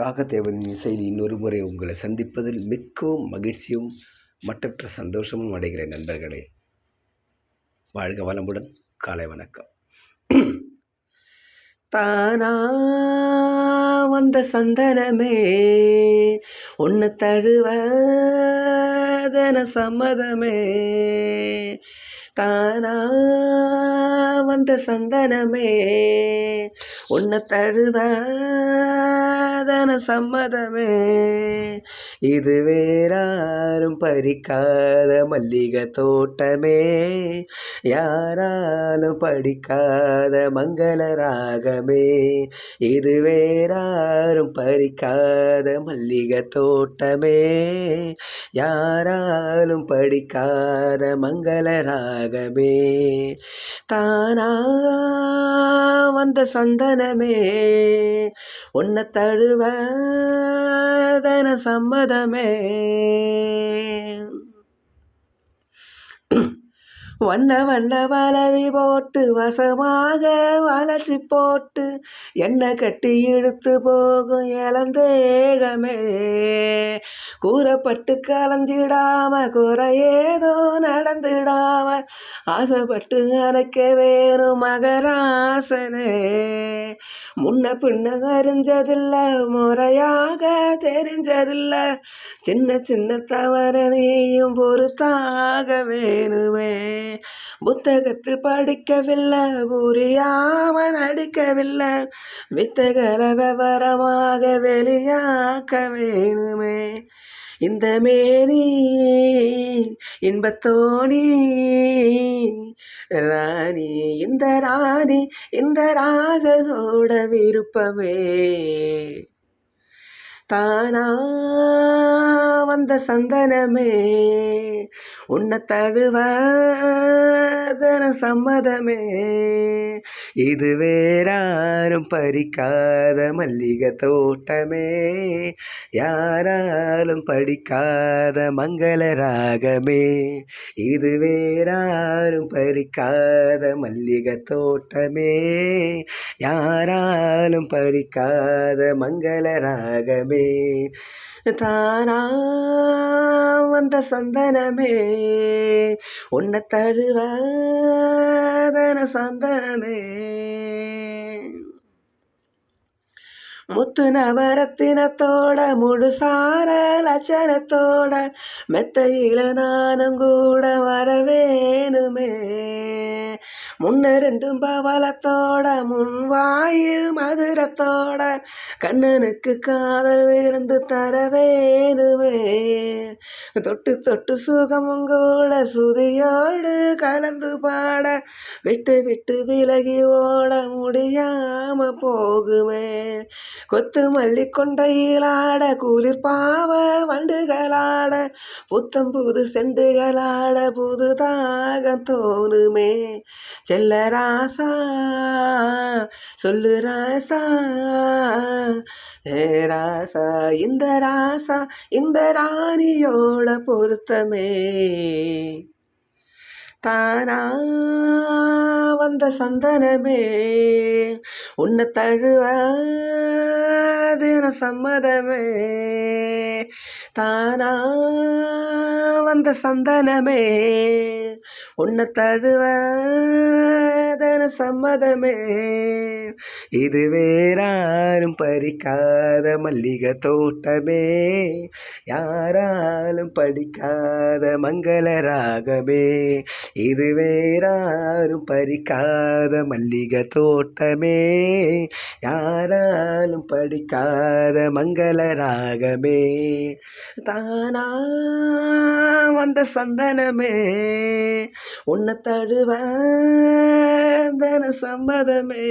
ராகதேவனின் இசையில் இன்னொரு முறை உங்களை சந்திப்பதில் மிக்கவும் மகிழ்ச்சியும் மற்றற்ற சந்தோஷமும் அடைகிறேன் நண்பர்களே. வாழ்க வளமுடன் காலை வணக்கம். தானா வந்த சந்தனமே ஒன்று தழுவதன சம்மதமே. தானா வந்த சந்தனமே. உன்னை தழுவதன சம்மதமே. இது வேறா பறிக்காத மல்லிகை தோட்டமே யாராலும் படிக்காத மங்கள ராகமே இது வேறாரும் பறிக்காத மல்லிகை தோட்டமே யாராலும் படிக்காத மங்கள ராகமே தானா வந்த சந்தனமே உன்னை தழுவ தழுவதன சம்மதமே. வண்ண வண்ண வளவி போட்டு வசமாக வளைச்சி போட்டு எண்ணெய் கட்டி இழுத்து போகும் இளந்தேகமே. கூறப்பட்டு கலைஞ்சிடாம குறையேதோ நடந்துடாம ஆசைப்பட்டு அணைக்க வேணும் மகராசனே. முன்ன பின்ன அறிஞ்சதில்ல முறையாக தெரிஞ்சதில்ல. சின்ன சின்ன தவறு நீயும் பொறுத்தாக வேணுமே. புத்தகத்தில் படிக்கவில்லை புரியாம நடிக்கவில்லை. வித்தகர விவரமாக வெளியாக்க வேணுமே. இந்த மேனி இன்பத்தோணி ராணி இந்த ராணி இந்த ராஜனோட விருப்பமே? தானா வந்த சந்தனமே. உன்னை தழுவதன சம்மதமே. இது வேறாரும் பறிக்காத மல்லிகை தோட்டமே. யாராலும் படிக்காத மங்கள ராகமே. இது வேறாரும் பறிக்காத மல்லிகை தோட்டமே. யாராலும் படிக்காத மங்கள ராகமே. தானா வந்த சந்தனமே. உன்னை தழுவ தழுவதன சந்தனமே. முத்து நவரத்தினத்தோட முழுசார லட்சணத்தோட மெத்தையில நானும் கூட வரவேணுமே. முன்ன ரெண்டும் பவளத்தோட முன்வாயில் மதுரத்தோட கண்ணனுக்கு காதல் விருந்து தர வேணுமே தொட்டு தொட்டு சுகமும் கூட சுதியோடு கலந்து பாட விட்டு விட்டு விலகி ஓட முடியாம போகுமே. கொத்து மல்லி கொண்டையிலாட குளிர் பாவ வண்டுகளாட புத்தம் புது செண்டுகளாட புதுதாக தோணுமே. செல்ல ராசா சொல்லு ராசா. ஏ ராசா இந்த ராசா இந்த ராணியோட பொருத்தமே. தானா வந்த சந்தனமே. உன்னை தழுவ தின சம்மதமே. தானா வந்த சந்தனமே. உன்னை தழுவதன சம்மதமே. இது வேறாரும் பறிக்காத மல்லிகை தோட்டமே. யாராலும் படிக்காத மங்கள ராகமே. இது வேறாரும் பறிக்காத மல்லிகை தோட்டமே. யாராலும் படிக்காத மங்கள ராகமே. தானா வந்த சந்தனமே. உன்னை தழுவதன சம்மதமே.